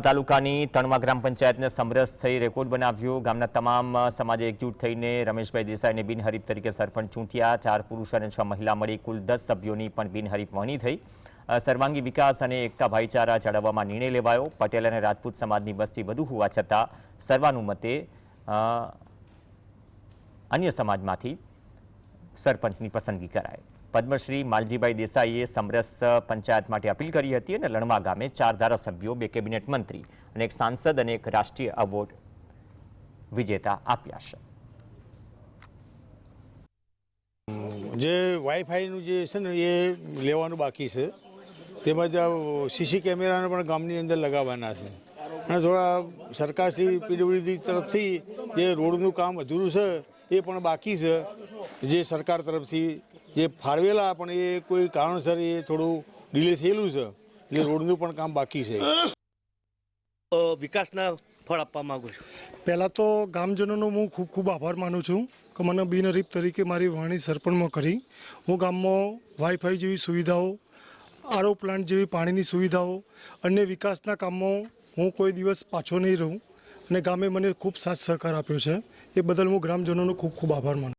તાલુકાની તણવા ગ્રામ પંચાયતને સમરસ થઈ રેકોર્ડ બનાવ્યો. ગામના તમામ સમાજે એકજૂટ થઈને રમેશભાઈ દેસાઈને બિનહરીફ તરીકે સરપંચ ચૂંટ્યા. ચાર પુરુષ અને છ મહિલા મળી કુલ દસ સભ્યોની પણ બિનહરીફ વરણી થઈ. સર્વાંગી વિકાસ અને એકતા ભાઈચારા જાળવવામાં નિર્ણય લેવાયો. પટેલ અને રાજપૂત સમાજની વસ્તી વધુ હોવા છતાં સર્વાનુમતે અન્ય સમાજમાંથી સરપંચની પસંદગી કરાઈ. પદ્મશ્રી માલજીભાઈ દેસાઈએ સમરસ પંચાયત માટે અપીલ કરી હતી અને લણવા ગામે ચાર ધારાસભ્યો, બે કેબિનેટ મંત્રી અને એક સાંસદ અને એક રાષ્ટ્રીય એવોર્ડ વિજેતા આપ્યા છે. જે વાઈફાઈનું જે છે ને એ લેવાનું બાકી છે. તેમજ સીસી કેમેરાને પણ ગામની અંદર લગાવવાના છે. અને થોડા સરકારશ્રી પીડબ્લ્યુડી તરફથી જે રોડનું કામ અધૂરું છે, એ પણ બાકી છે, જે સરકાર તરફથી જે ફાળવેલા પણ એ કોઈ કારણસર એ થોડું ડિલે થયેલું છે એટલે રોડનું પણ કામ બાકી છે. વિકાસના ફળ આપવા માગું છું. પહેલાં તો ગામજનોનો હું ખૂબ ખૂબ આભાર માનું છું કે મને બિનહરીફ તરીકે મારી વાણી સરપંચમાં કરી. હું ગામમાં વાઈફાઈ જેવી સુવિધાઓ આરો પ્લાન્ટ જેવી પાણીની સુવિધાઓ અન્ય વિકાસના કામમાં હું કોઈ દિવસ પાછો નહીં રહું. અને ગામે મને ખૂબ સાથ સહકાર આપ્યો છે. એ બદલ હું ગ્રામજનોનો ખૂબ ખૂબ આભાર માનું